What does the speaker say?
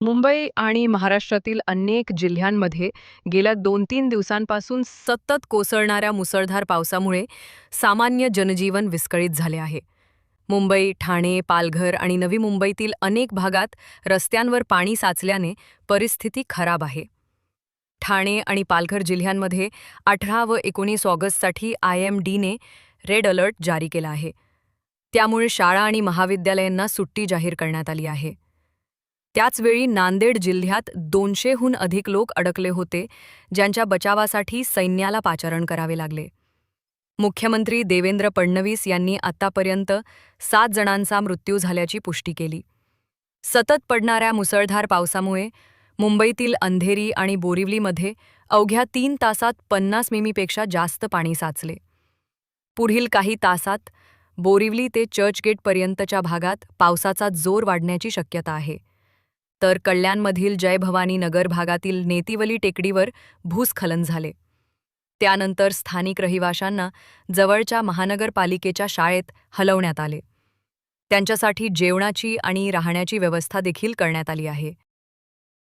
मुंबई आणि महाराष्ट्रातील अनेक जिल्ह्यांमध्ये गेल्या दोन तीन दिवसांपासून सतत कोसळणाऱ्या मुसळधार पावसामुळे सामान्य जनजीवन विस्कळीत झाले आहे. मुंबई ठाणे पालघर आणि नवी मुंबईतील अनेक भागात रस्त्यांवर पाणी साचल्याने परिस्थिती खराब आहे. ठाणे आणि पालघर जिल्ह्यांमध्ये अठरा व एकोणीस ऑगस्टसाठी आय एम डीने रेड अलर्ट जारी केला आहे. त्यामुळे शाळा आणि महाविद्यालयांना सुट्टी जाहीर करण्यात आली आहे. त्याचवेळी नांदेड जिल्ह्यात दोनशेहून अधिक लोक अडकले होते ज्यांच्या बचावासाठी सैन्याला पाचारण करावे लागले. मुख्यमंत्री देवेंद्र फडणवीस यांनी आतापर्यंत सात जणांचा मृत्यू झाल्याची पुष्टी केली. सतत पडणाऱ्या मुसळधार पावसामुळे मुंबईतील अंधेरी आणि बोरिवलीमध्ये अवघ्या तीन तासात पन्नास मिमीपेक्षा जास्त पाणी साचले. पुढील काही तासात बोरिवली ते चर्चगेटपर्यंतच्या भागात पावसाचा जोर वाढण्याची शक्यता आहे. तर कल्याणमधील जय भवानी नगर भागातील नेतिवली टेकडीवर भूस्खलन झाले. त्यानंतर स्थानिक रहिवाशांना जवळच्या महानगरपालिकेच्या शाळेत हलवण्यात आले. त्यांच्यासाठी जेवणाची आणि राहण्याची व्यवस्था देखील करण्यात आली आहे.